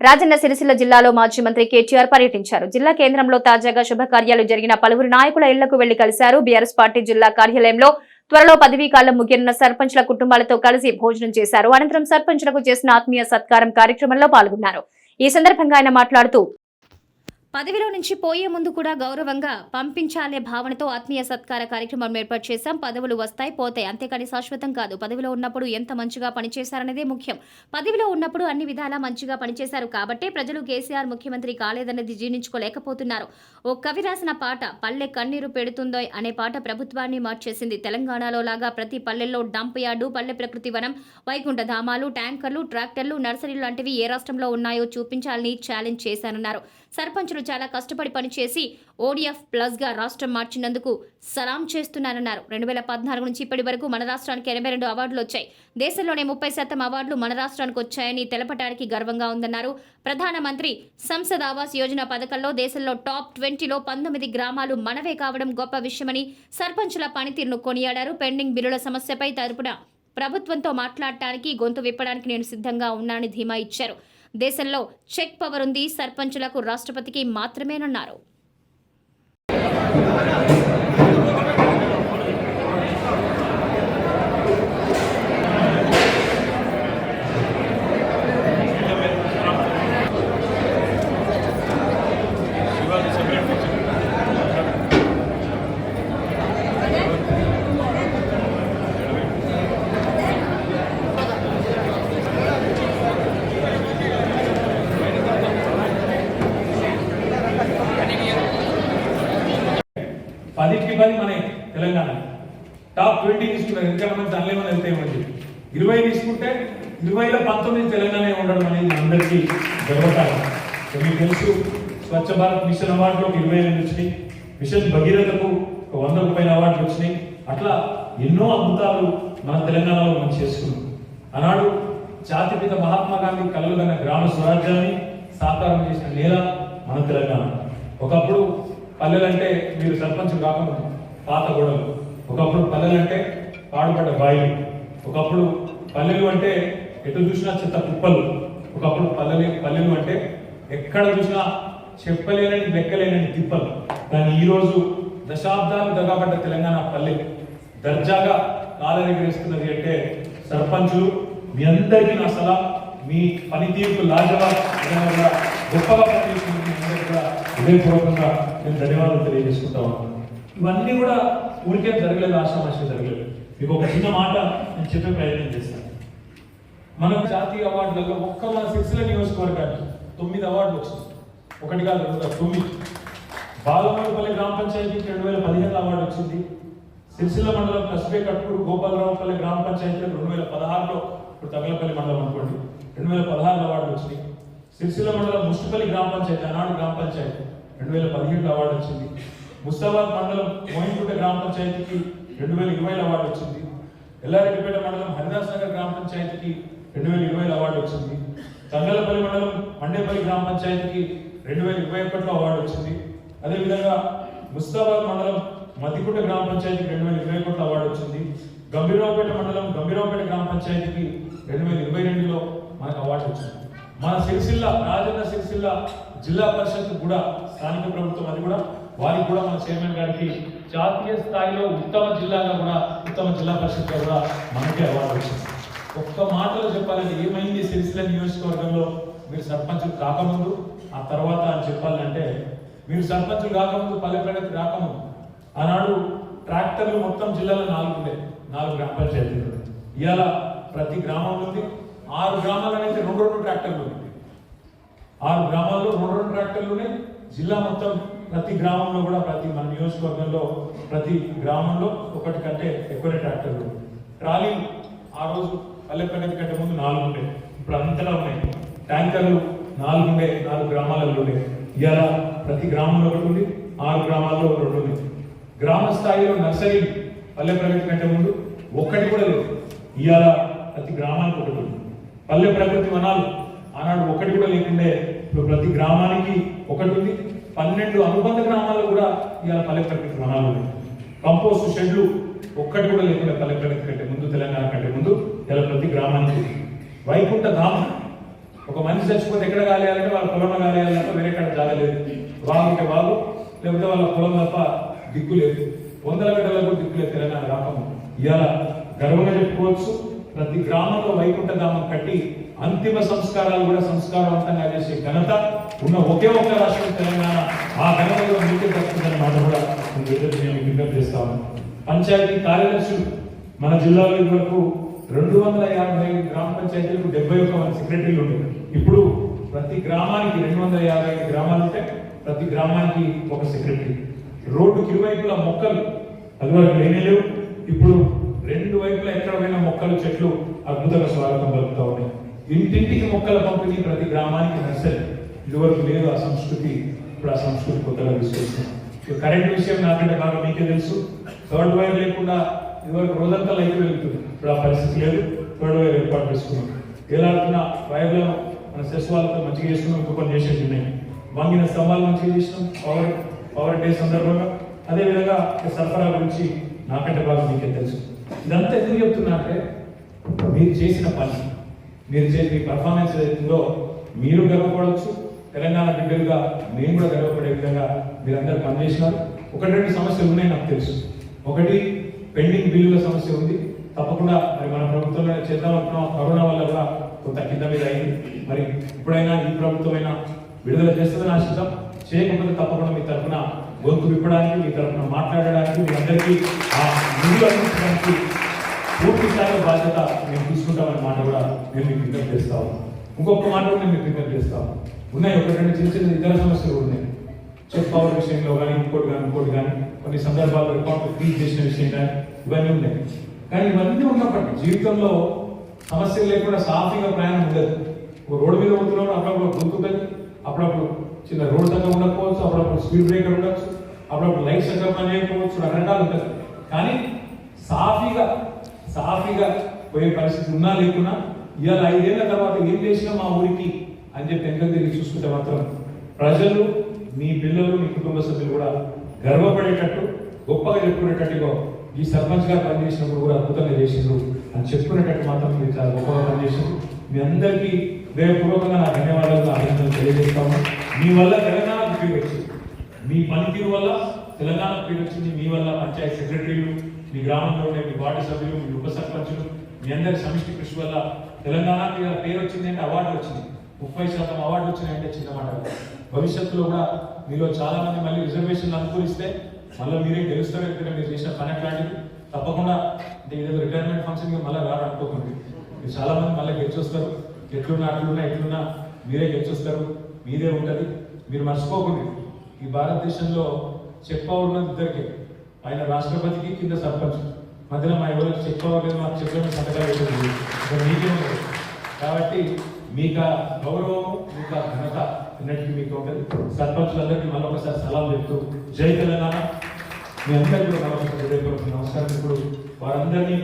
రాజన్న సిరిసిల్ల జిల్లాలో మాజీ మంత్రి కేటీఆర్ పర్యటించారు. జిల్లా కేంద్రంలో తాజాగా శుభకార్యాలు జరిగిన పలువురు నాయకుల ఇళ్ళకు వెళ్ళి కలిశారు. బీఆర్ఎస్ పార్టీ జిల్లా కార్యాలయంలో త్వరలో పదవీ కాలం ముగియనున్న సర్పంచ్ల కుటుంబాలతో కలిసి భోజనం చేశారు. అనంతరం సర్పంచ్లకు చేసిన ఆత్మీయ సత్కారం కార్యక్రమంలో పాల్గొన్నారు. ఈ సందర్భంగా ఆయన మాట్లాడుతూ పదవిలో నుంచి పోయే ముందు కూడా గౌరవంగా పంపించాలే భావనతో ఆత్మీయ సత్కార కార్యక్రమం ఏర్పాటు చేశాం. పదవులు వస్తాయి పోతాయి. అంతేకాని శాశ్వతం కాదు. పదవిలో ఉన్నప్పుడు ఎంత మంచిగా పనిచేశారనేదే ముఖ్యం. పదవిలో ఉన్నప్పుడు అన్ని విధాలా మంచిగా పనిచేశారు కాబట్టే ప్రజలు కేసీఆర్ ముఖ్యమంత్రి కాలేదన్నది జీర్ణించుకోలేకపోతున్నారు. ఓ కవి రాసిన పాట పల్లె కన్నీరు పెడుతుందో అనే పాట ప్రభుత్వాన్ని మార్చేసింది. తెలంగాణలో లాగా ప్రతి పల్లెల్లో డంప్ యార్డు పల్లె ప్రకృతి వనం వైకుంఠ ధామాలు ట్యాంకర్లు ట్రాక్టర్లు నర్సరీలు లాంటివి ఏ రాష్ట్రంలో ఉన్నాయో చూపించాలని ఛాలెంజ్ చేశానన్నారు. సర్పంచులు చాలా కష్టపడి పనిచేసి ఓడిఎఫ్ ప్లస్గా రాష్ట్రం మార్చినందుకు సలాం చేస్తున్నారన్నారు. రెండు వేల పద్నాలుగు నుంచి ఇప్పటి వరకు మన రాష్ట్రానికి ఎనభై రెండు అవార్డులు వచ్చాయి. దేశంలోనే ముప్పై శాతం అవార్డులు మన రాష్ట్రానికి వచ్చాయని తెలపడానికి గర్వంగా ఉందన్నారు. ప్రధానమంత్రి సంసద్ ఆవాస్ యోజన పథకంలో దేశంలో టాప్ ట్వంటీలో పంతొమ్మిది గ్రామాలు మనవే కావడం గొప్ప విషయమని సర్పంచుల పనితీరును కొనియాడారు. పెండింగ్ బిల్లుల సమస్యపై తరపున ప్రభుత్వంతో మాట్లాడటానికి గొంతు విప్పడానికి నేను సిద్ధంగా ఉన్నానని ధీమా ఇచ్చారు. దేశంలో చెక్ పవర్ ఉంది సర్పంచులకు రాష్ట్రపతికి మాత్రమేనన్నారు. పదికి పది మన తెలంగాణ. టాప్ ట్వంటీ తీసుకుంటారు ఇంకా మనం దానిలో మనం వెళ్తే చెప్పి ఇరవై తీసుకుంటే ఇరవైలో పంతొమ్మిది తెలంగాణ ఉండడం అనేది అందరికీ గర్వకారం మీకు తెలుసు స్వచ్ఛ భారత్ మిషన్ అవార్డులో ఒక ఇరవై ఎనిమిది వచ్చినాయి. మిషన్ భగీరథకు ఒక వందకు పైన అవార్డులు వచ్చినాయి. అట్లా ఎన్నో అద్భుతాలు మన తెలంగాణలో మనం చేసుకున్నాం. ఆనాడు జాతిపిత మహాత్మా గాంధీ కలలుగన్న గ్రామ స్వరాజ్యాన్ని సాకారం చేసిన నేల మన తెలంగాణ. ఒకప్పుడు పల్లెలంటే మీరు సర్పంచ్ కాకముందు పాత గొడవలు. ఒకప్పుడు పల్లెలంటే పాడుపడ్డ బాయిలు. ఒకప్పుడు పల్లెలు అంటే ఎటు చూసినా చెత్త కుప్పలు. ఒకప్పుడు పల్లెలు పల్లెలు అంటే ఎక్కడ చూసినా చెప్పలేనని లెక్కలేనని తిప్పలు. కానీ ఈరోజు దశాబ్దాలు దగ్గబడ్డ తెలంగాణ పల్లె. దర్జాగా కాలరెగరేస్తున్నది అంటే సర్పంచులు మీ అందరికీ నా సలహా మీ పనితీరుకు లాజవా గొప్పగా పనిచేస్తున్నారు. హృదయపూర్వకంగా నేను ధన్యవాదాలు తెలియజేసుకుంటా ఉన్నాను. ఇవన్నీ కూడా ఊరికే జరగలేదు ఆశామాషి జరగలేదు. మీకు ఒక చిన్న మాట నేను చెప్పే ప్రయత్నం చేస్తాను. మనం జాతీయ అవార్డులలో ఒక్క మన సిరిసిల్ల నియోజకవర్గానికి తొమ్మిది అవార్డులు వచ్చింది ఒకటి కాదు తొమ్మిది. బాలమూడిపల్లి గ్రామ పంచాయతీకి రెండు వేల పదిహేను అవార్డు వచ్చింది. సిరిసిల్ల మండలం కస్బే కట్పూరు గోపాలరావుపల్లి గ్రామ పంచాయతీలకు రెండు వేల పదహారులో ఇప్పుడు తగలపల్లి మండలం అనుకోండి. రెండు వేల పదహారులో అవార్డులు వచ్చినాయి. సిరిసిల్ల మండలం ముష్టిపల్లి గ్రామ పంచాయతీ ఆనాడు గ్రామ పంచాయతీ. రెండు వేల పదిహేడులో అవార్డు వచ్చింది. ముస్తాబాద్ మండలం మోయిన్గుట్ట గ్రామ పంచాయతీకి రెండు వేల ఇరవైలో అవార్డు వచ్చింది. ఎల్లారెడ్డిపేట మండలం హరిదాస్ నగర్ గ్రామ పంచాయతీకి రెండు వేల ఇరవైలో అవార్డు వచ్చింది. తంగలపల్లి మండలం మండేపల్లి గ్రామ పంచాయతీకి రెండు వేల ఇరవై ఒకటిలో అవార్డు వచ్చింది. అదేవిధంగా ముస్తాబాద్ మండలం మద్దికుంట గ్రామ పంచాయతీకి రెండు వేల ఇరవై ఒకటిలో అవార్డు వచ్చింది. గంభీరావుపేట మండలం గంభీరావుపేట గ్రామ పంచాయతీకి రెండు వేల ఇరవై రెండులో మనకు అవార్డు వచ్చింది. మన సిరిసిల్ల రాజన్న సిరిసిల్ల జిల్లా పరిషత్ కూడా స్థానిక ప్రభుత్వం అది కూడా. వారికి కూడా మన చైర్మన్ గారికి జాతీయ స్థాయిలో ఉత్తమ జిల్లాగా కూడా ఉత్తమ జిల్లా పరిషత్ కూడా మనకే అవార్డు వచ్చింది. ఒక్క మాటలో చెప్పాలంటే ఏమైంది సిరిసిల్ల నియోజకవర్గంలో? మీరు సర్పంచులు కాకముందు ఆ తర్వాత అని చెప్పాలంటే మీరు సర్పంచులు కాకముందు పల్లె రాకముందు ఆనాడు ట్రాక్టర్లు మొత్తం జిల్లాలో నాలుగు ఉండే నాలుగు గ్రామ పంచాయతీలు. ఇవాళ ప్రతి గ్రామం ఉంది ఆరు గ్రామాలనైతే రెండు రెండు ట్రాక్టర్లు ఆరు గ్రామాల్లో రెండు రెండు ట్రాక్టర్లునే జిల్లా మొత్తం ప్రతి గ్రామంలో కూడా ప్రతి మన నియోజకవర్గంలో ప్రతి గ్రామంలో ఒకటి కంటే ఎక్కువనే ట్రాక్టర్లు ట్రాలీ ట్రాలీలు ఆ రోజు పల్లె ప్రగతి కంటే ముందు నాలుగు ఉండే. ఇప్పుడు అంతలా ఉన్నాయి. ట్యాంకర్లు నాలుగు ఉండే నాలుగు గ్రామాలలో ఉండే. ఇలా ప్రతి గ్రామంలో ఒకటి ఉంది ఆరు గ్రామాల్లో రెండు ఉంది గ్రామ స్థాయిలో నర్సరీ పల్లె ప్రగతి కంటే ముందు ఒక్కటి కూడా లేదు. ఇవాళ ప్రతి గ్రామానికి ఒకటి ఉంది. పల్లె ప్రకృతి వనాలు ఆనాడు ఒకటి కూడా లేకుండే ఇప్పుడు ప్రతి గ్రామానికి ఒకటి ఉంది. పన్నెండు అనుబంధ గ్రామాల్లో కూడా ఇవాళ పల్లె ప్రకృతి వనాలు ఉన్నాయి. కంపోస్ట్ షెడ్లు ఒక్కటి కూడా లేకుండా పల్లె కంటే ముందు తెలంగాణ కంటే ముందు ఇలా ప్రతి గ్రామానికి వైకుంఠ ధామం ఒక మనిషి చచ్చిపోతే ఎక్కడ కాలేయాలంటే వాళ్ళ పొలంలో కాలేయాలంటే వేరే ఎక్కడ జాగలేదు వాగుంటే వాళ్ళు లేకపోతే వాళ్ళ పొలం తప్ప దిక్కు లేదు. వందల గంటలకు దిక్కు లేదు తెలంగాణ రాకము ఇలా గర్వంగా చెప్పుకోవచ్చు ప్రతి గ్రామంలో వైకుంఠ ధామం కట్టి అంతిమ సంస్కారాలు కూడా సంస్కారవంతంగా చేసే ఘనత ఉన్న ఒకే ఒక్క రాష్ట్రం తెలంగాణ ఆ ఘనతలో మీకే దక్కుతుందన్న మాట కూడా నేను విజ్ఞప్తి చేస్తాను పంచాయతీ కార్యదర్శులు మన జిల్లాలో వరకు రెండు వందల యాభై ఐదు గ్రామ పంచాయతీలకు డెబ్బై ఒక్క మంది సెక్రటరీలు ఉండేవి. ఇప్పుడు ప్రతి గ్రామానికి రెండు వందల యాభై ఐదు గ్రామాలు ఉంటే ప్రతి గ్రామానికి ఒక సెక్రటరీ. రోడ్డుకి ఇరువైపుల మొక్కలు అది వరకు లేవు. ఇప్పుడు రెండు వైపులా ఎక్కడ పోయిన మొక్కలు చెట్లు అద్భుతంగా స్వాగతం పలుకుతా ఉన్నాయి. ఇంటింటికి మొక్కల పంపిణీ ప్రతి గ్రామానికి నర్సరీ. ఇదివరకు లేదు ఆ సంస్కృతి ఇప్పుడు ఆ సంస్కృతి కొత్తగా తీసుకొస్తున్నాం కరెంట్ విషయం నాకంటే బాగా మీకే తెలుసు. థర్డ్ వైర్ లేకుండా ఇదివరకు రోజంతా లైట్ వెళ్తుంది ఇప్పుడు ఆ పరిస్థితి లేదు. థర్డ్ వైర్ ఏర్పాటు చేసుకున్నాం. ఏలాడుతున్న వైర్లను మన సెస్ వాళ్ళతో మంచిగా చేసుకున్నాం. పని చేసేది ఉన్నాయి. వంగిన స్తంభాలు మంచిగా చేసినాం? పవర్ పవర్ డే సందర్భంగా. అదేవిధంగా సరఫరా గురించి నాకంటే బాగా మీకే తెలుసు. ఇదంతా ఎందుకు చెప్తున్నా అంటే మీరు చేసిన పని. మీరు చేసిన పర్ఫార్మెన్స్ ఏదైతుందో మీరు గర్వపడవచ్చు తెలంగాణ బిడ్డలుగా మేము కూడా గర్వపడే విధంగా మీరందరూ పనిచేసినారు. ఒకటి రెండు సమస్యలు ఉన్నాయి నాకు తెలుసు. ఒకటి పెండింగ్ బిల్లుల సమస్య ఉంది. తప్పకుండా మరి మన ప్రభుత్వంలో చేద్దాం అనుకున్నాం. కరోనా వల్ల కూడా కొంత కింద మీద అయింది. మరి ఇప్పుడైనా ఈ ప్రభుత్వం అయినా విడుదల చేస్తుందని ఆశిద్దాం. చేయకపోతే తప్పకుండా మీ తరఫున గొంతు విప్పడానికి మీ తరఫున మాట్లాడడానికి మీ అందరికీ ఆ నిధులు అందించడానికి పూర్తి స్థాయి బాధ్యత మేము తీసుకుంటామనే మాట కూడా మేము మీకు విజ్ఞప్తి చేస్తాము ఇంకొక మాట కూడా మేము మీకు విజ్ఞప్తి చేస్తాము ఉన్నాయి ఒక రెండు చిన్న చిన్న ఇతర సమస్యలు ఉన్నాయి. చెక్ పవర్ విషయంలో కానీ ఇంకోటి కానీ ఇంకోటి కానీ కొన్ని సందర్భాల్లో రికార్డు ఫ్రీజ్ చేసిన విషయం కానీ ఇవన్నీ ఉన్నాయి. కానీ ఇవన్నీ ఉన్నప్పటికీ జీవితంలో సమస్యలు లేకుండా సాఫీగా ప్రయాణం ఉండదు. ఒక రోడ్డు మీద పోతున్నాడు అప్పుడప్పుడు గుంతుతుంది అప్పుడప్పుడు చిన్న రోడ్ దగ్గర ఉండకపోవచ్చు అప్పుడప్పుడు స్పీడ్ బ్రేకర్ ఉండొచ్చు అప్పుడప్పుడు లైట్ చక్కగా పని చేయకపోవచ్చు రకరకాలు ఉంటుంది కానీ సాఫీగా సాఫీగా పోయే పరిస్థితి ఉన్నా లేకున్నా ఇవాళ ఐదేళ్ళ తర్వాత ఏం చేసినా మా ఊరికి అని చెప్పి వెనక తిరిగి చూసుకుంటే మాత్రం ప్రజలు మీ పిల్లలు మీ కుటుంబ సభ్యులు కూడా గర్వపడేటట్టు గొప్పగా చెప్పుకునేటట్టుగా ఈ సర్పంచ్ గారు పనిచేసినప్పుడు కూడా అద్భుతంగా చేసిండ్రు. అని చెప్పుకునేటట్టు మాత్రం మీరు చాలా గొప్పగా పనిచేసిండ్రు. మీ అందరికీ హృదయపూర్వకంగా నా ధన్యవాదాలు అభినందనలు తెలియజేస్తాము మీ వల్ల తెలంగాణ పేరు వచ్చింది. మీ పనితీరు వల్ల తెలంగాణ పేరు వచ్చింది. మీ వల్ల పంచాయతీ సెక్రటరీలు మీ గ్రామంలో ఉండే మీ వార్డు సభ్యులు మీ ఉప సర్పంచులు మీ అందరి సమిష్టి కృషి వల్ల తెలంగాణకి పేరు వచ్చింది అంటే అవార్డు వచ్చింది. ముప్పై శాతం అవార్డు వచ్చినాయంటే చిన్న మాట. భవిష్యత్తులో కూడా మీలో చాలా మంది మళ్ళీ రిజర్వేషన్లు అనుకూలిస్తే మళ్ళీ మీరే గెలుస్తారు ఎందుకంటే మీరు చేసిన పని అట్లాంటిది. తప్పకుండా అంటే ఏదో రిటైర్మెంట్ ఫంక్షన్ మళ్ళీ రారు అనుకోకండి. మీరు చాలా మంది మళ్ళీ గెలిచొస్తారు. ఎట్లున్నా అట్లున్నా ఎట్లున్నా మీరే గెలిచొస్తారు. మీదే ఉంటుంది. మీరు మర్చిపోకండి. ఈ భారతదేశంలో చెక్ ఇద్దరికే ఇద్దరికి. ఆయన రాష్ట్రపతికి కింద సర్పంచ్. మధ్యలో మా ఎవరికి చెక్ పవర్ మాకు చెక్ సంతకాలు పెట్టలేదు మీకే కాబట్టి మీకు ఆ గౌరవం మీకు ఆ ఘనత అన్నిటికీ మీకు ఉంటుంది. సర్పంచులందరికీ మరొకసారి సలాం చెప్తూ జై తెలంగాణ. మీ అందరికీ నమస్కారం. నమస్కారం. ఇప్పుడు వారందరినీ